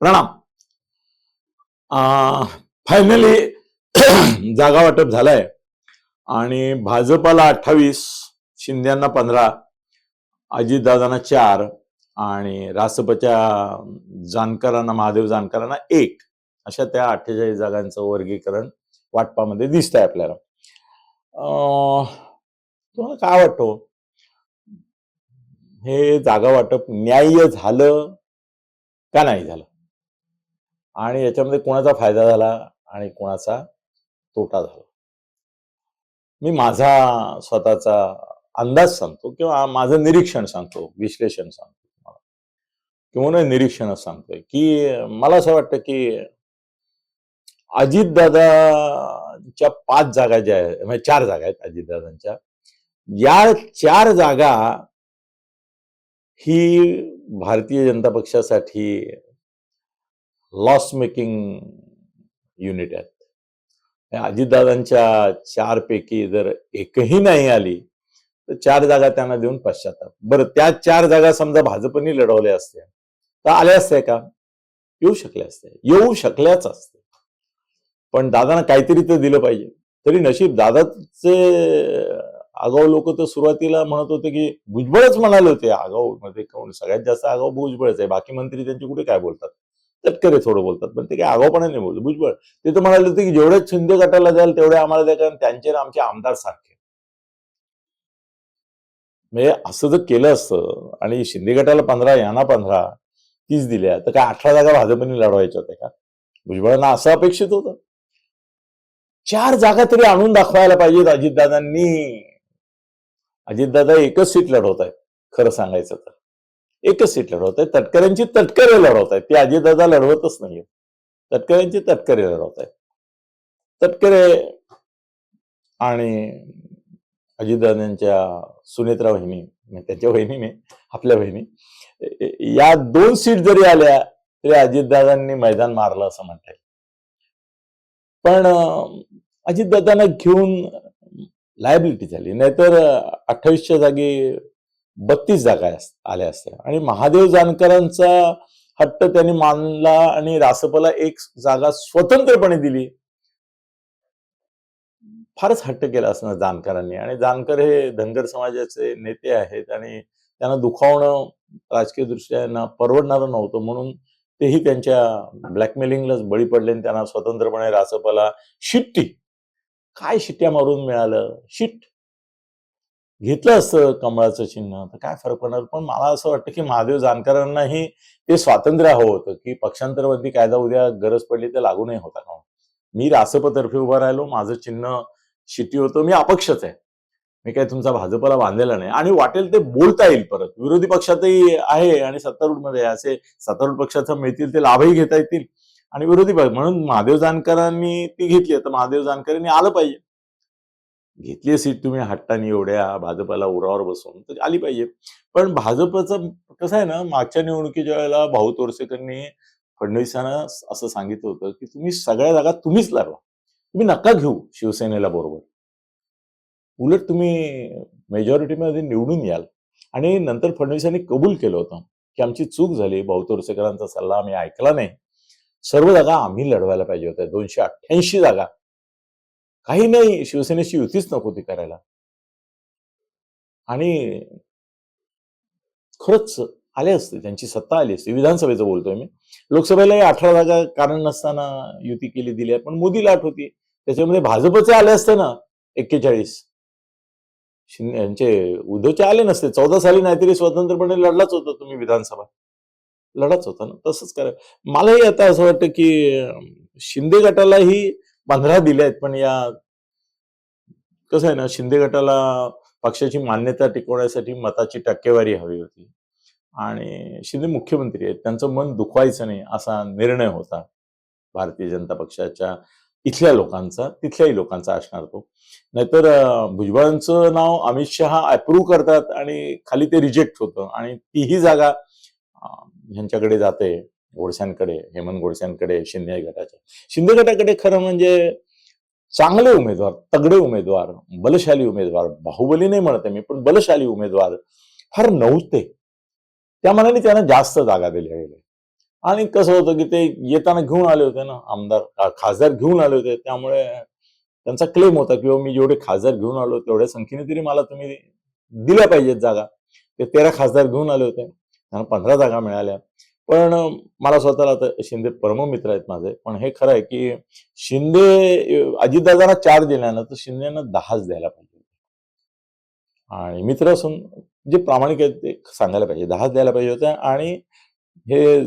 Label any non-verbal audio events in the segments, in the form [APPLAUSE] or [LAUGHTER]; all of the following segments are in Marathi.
प्रणाम. फायनली [CLEARS THROAT] जागा वाटप झालंय. आणि भाजपाला अठ्ठावीस शिंद्यांना पंधरा अजितदादांना चार आणि रासपच्या जानकरांना महादेव जानकरांना एक. अशा त्या अठ्ठेचाळीस जागांचं वर्गीकरण वाटपामध्ये दिसतंय आपल्याला. तुम्हाला काय वाटतो? हे जागा वाटप न्याय्य झालं का नाही झालं? आणि याच्यामध्ये कोणाचा फायदा झाला आणि कोणाचा तोटा झाला. मी माझा स्वतःचा अंदाज सांगतो किंवा माझं निरीक्षण सांगतो विश्लेषण सांगतो तुम्हाला. किंवा निरीक्षणच सांगतोय की मला असं वाटतं की अजितदादाच्या पाच जागा ज्या आहेत म्हणजे चार जागा आहेत अजितदादांच्या या चार जागा ही भारतीय जनता पक्षासाठी लॉस मेकिंग युनिट आहेत अजितदादांच्या चार पैकी जर एकही नाही आली तर चार जागा त्यांना देऊन पश्चाताप. बरं त्या चार जागा समजा भाजपनी लढवल्या असत्या तर आल्या असत्या का? येऊ शकल्या असत्या. येऊ शकल्याच असते पण दादांना काहीतरी तर दिलं पाहिजे. तरी नशीब दादाचे आगाऊ लोक तर सुरुवातीला म्हणत होते की भुजबळच म्हणाले होते आगाऊ मध्ये कोण? सगळ्यात जास्त आगाऊ भुजबळच आहे. बाकी मंत्री त्यांचे कुठे काय बोलतात? तटकरे थोडं बोलतात पण ते काय आगाऊपणा नाही बोलतो. भुजबळ ते तर म्हणाले होते की जेवढे शिंदे गटाला द्याल तेवढे आम्हाला द्या कारण त्यांचे आमचे आमदार सारखे. म्हणजे असं जर केलं असतं आणि शिंदे गटाला पंधरा यांना पंधरा तीच दिल्या तर काय अठरा जागा भाजपने लढवायच्या होत्या का? भुजबळांना असं अपेक्षित होतं. चार जागा तरी आणून दाखवायला पाहिजेत अजितदादांनी. अजितदादा एकच सीट लढवत आहेत खरं सांगायचं तर. एकच सीट लढवत आहे तटकऱ्यांची तटकरे लढवत आहेत ते अजितदादा लढवतच नाहीये तटकऱ्यांची तटकरे लढवत आहेत तटकरे आणि अजितदादांच्या सुनेत्रा वहिनी म्हणजे त्यांच्या वहिनीने आपल्या वहिनी या दोन सीट जरी आल्या तरी अजितदादांनी मैदान मारलं असं म्हणता येईल. पण अजितदादांना घेऊन लायबिलिटी झाली. नाहीतर अठ्ठावीसच्या जागी बत्तीस जागा आल्या असत्या. आणि महादेव जानकरांचा हट्ट त्यांनी मानला आणि रासपला एक जागा स्वतंत्रपणे दिली. फारच हट्ट केला असणार जानकरांनी. आणि जानकर हे धनगर समाजाचे नेते आहेत आणि त्यांना दुखावणं राजकीय दृष्ट्या परवडणारं नव्हतं. म्हणून तेही त्यांच्या ब्लॅकमेलिंगलाच बळी पडले आणि त्यांना स्वतंत्रपणे रासपाला शिट्टी. काय शिट्ट्या मारून मिळालं? शिट. घेतलं असतं कमळाचं चिन्ह. तर काय फरक पडणार? पण मला असं वाटतं की महादेव जानकरांनाही ते स्वातंत्र्य हवं होतं की पक्षांतरबंदी कायदा उद्या गरज पडली तर लागू नाही होता का मी रासपतर्फे उभा राहिलो माझं चिन्ह शिटी होतं मी अपक्षच आहे. मी काय तुमचा भाजपला बांधलेला नाही. आणि वाटेल ते बोलता येईल परत. विरोधी पक्षातही आहे आणि सत्तारूढमध्ये असे सत्तारूढ पक्षाचा मिळतील ते लाभही घेता येतील. आणि विरोधी पक्ष म्हणून महादेव जानकरांनी ती घेतली तर महादेव जानकरांनी आलं पाहिजे. घेतली सीट तुम्ही हट्टाने एवढ्या भाजपाला उरावर बसून तर आली पाहिजे. पण भाजपचं कसं आहे ना मागच्या निवडणुकीच्या वेळेला भाऊ तोरसेकरांनी फडणवीसांना असं सांगितलं होतं की तुम्ही सगळ्या जागा तुम्हीच लढवा तुम्ही नका घेऊ शिवसेनेला बरोबर. उलट तुम्ही मेजॉरिटीमध्ये निवडून याल. आणि नंतर फडणवीसांनी कबूल केलं होतं की आमची चूक झाली भाऊ तोरसेकरांचा सल्ला आम्ही ऐकला नाही. सर्व जागा आम्ही लढवायला पाहिजे होत्या. दोनशे अठ्ठ्याऐंशी जागा काही नाही शिवसेनेची युतीच नको ती करायला. आणि खरंच आले असते त्यांची सत्ता आली असते. विधानसभेचं बोलतोय मी. लोकसभेलाही अठरा जागा कारण नसताना युती केली दिली आहे. पण मोदी लाट होती. त्याच्यामध्ये भाजपचे आले असते ना एक्केचाळीस. शिंदे यांचे उद्धवचे आले नसते. चौदा साली नाहीतरी स्वतंत्रपणे लढलाच होता तुम्ही विधानसभा. लढाच होता ना तसंच करा मलाही आता असं वाटतं की शिंदे गटालाही पंधरा दिले आहेत पण या कसं आहे ना शिंदे गटाला पक्षाची मान्यता टिकवण्यासाठी मताची टक्केवारी हवी होती. आणि शिंदे मुख्यमंत्री आहेत त्यांचं मन दुखवायचं नाही असा निर्णय होता भारतीय जनता पक्षाच्या इथल्या लोकांचा तिथल्याही लोकांचा असणार तो. नाहीतर भुजबळांचं नाव अमित शहा अप्रूव्ह करतात आणि खाली ते रिजेक्ट होतं आणि तीही जागा ह्यांच्याकडे जाते. गोडस्यांकडे हेमंत गोडशांकडे शिंदे गटाच्या शिंदे गटाकडे खरं म्हणजे चांगले उमेदवार तगडे उमेदवार बलशाली उमेदवार बाहुबली नाही म्हणत मी पण बलशाली उमेदवार फार नव्हते. त्या मनाने त्यांना जास्त जागा दिल्या गेल्या आणि कसं होतं की ते येताना घेऊन आले होते ना आमदार खासदार घेऊन आले होते त्यामुळे त्यांचा क्लेम होता किंवा मी जेवढे खासदार घेऊन आलो तेवढ्या संख्येने तरी मला तुम्ही दिल्या पाहिजेत जागा. ते तेरा खासदार घेऊन आले होते त्यांना पंधरा जागा मिळाल्या. पण मला स्वतःला आता शिंदे परममित्र आहेत माझे. पण हे खरं आहे की शिंदे अजितदादांना चार दिल्यानं तर शिंदेना दहाच द्यायला पाहिजे. आणि मित्र असून जे प्रामाणिक आहेत ते सांगायला पाहिजे. दहाच द्यायला पाहिजे होत्या आणि हे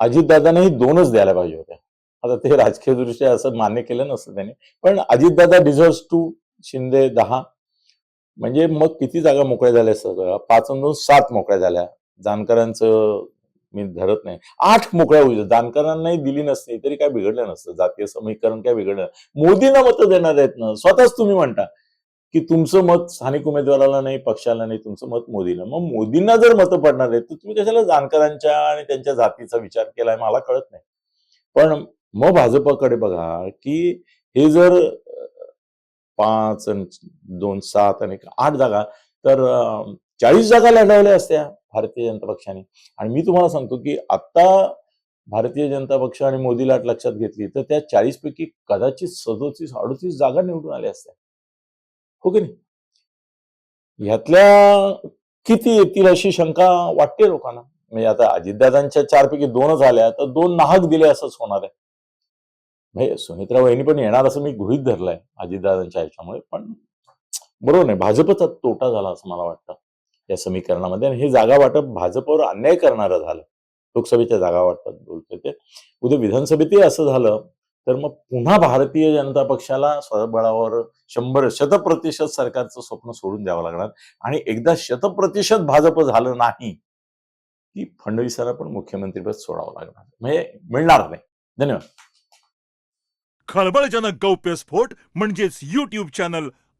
अजितदादांनाही दोनच द्यायला पाहिजे होत्या. आता ते राजकीयदृष्ट्या असं मान्य केलं नसतं त्यांनी. पण अजितदादा डिझर्व्स टू शिंदे दहा. म्हणजे मग किती जागा मोकळ्या झाल्या सगळं? पाच दोन सात मोकळ्या झाल्या. जानकरांचं मी धरत नाही. आठ मोकळ्या होईल जानकरांनाही दिली नसती तरी काय बिघडलं नसतं. जातीय समीकरण काय बिघडलं? मोदींना मतं देणार आहेत ना? स्वतःच तुम्ही म्हणता की तुमचं मत स्थानिक उमेदवाराला नाही पक्षाला नाही तुमचं मत मोदीला मग मोदींना जर मतं पडणार आहेत तर तुम्ही कशाला जानकरांच्या आणि त्यांच्या जातीचा विचार केलाय? मला कळत नाही. पण मग भाजपकडे बघा की हे जर पाच आणि दोन सात आणि आठ जागा तर चाळीस जागा लढवल्या असत्या भारतीय जनता पक्षाने. आणि मी तुम्हाला सांगतो की आता भारतीय जनता पक्ष आणि मोदी लाट लक्षात घेतली तर त्या चाळीस पैकी कदाचित सदोतीस अडोतीस जागा निवडून आल्या असत्या. हो की नाही? ह्यातल्या किती येतील अशी शंका वाटते लोकांना? म्हणजे आता अजितदादांच्या चार पैकी दोनच आल्या तर दोन नाहक दिले असंच होणार आहे. म्हणजे सुमित्रा वहिनी पण येणार असं मी गृहित धरलंय अजितदादांच्या ह्याच्यामुळे पण बरोबर नाही. भाजपचा तोटा झाला असं मला वाटतं. या समीकरणामध्ये. आणि हे जागा वाटप भाजपवर अन्याय करणारं झालं. लोकसभेच्या जागा वाटतात बोलतोय ते. उद्या विधानसभेतही असं झालं तर मग पुन्हा भारतीय जनता पक्षाला स्वबळावर शंभर शतप्रतिशत सरकारचं स्वप्न सोडून द्यावं लागणार. आणि एकदा शतप्रतिशत भाजप झालं नाही की फडणवीसांना पण मुख्यमंत्रीपद सोडावं लागणार. म्हणजे मिळणार नाही. धन्यवाद. खळबळजनक गौप्यस्फोट म्हणजेच युट्यूब चॅनल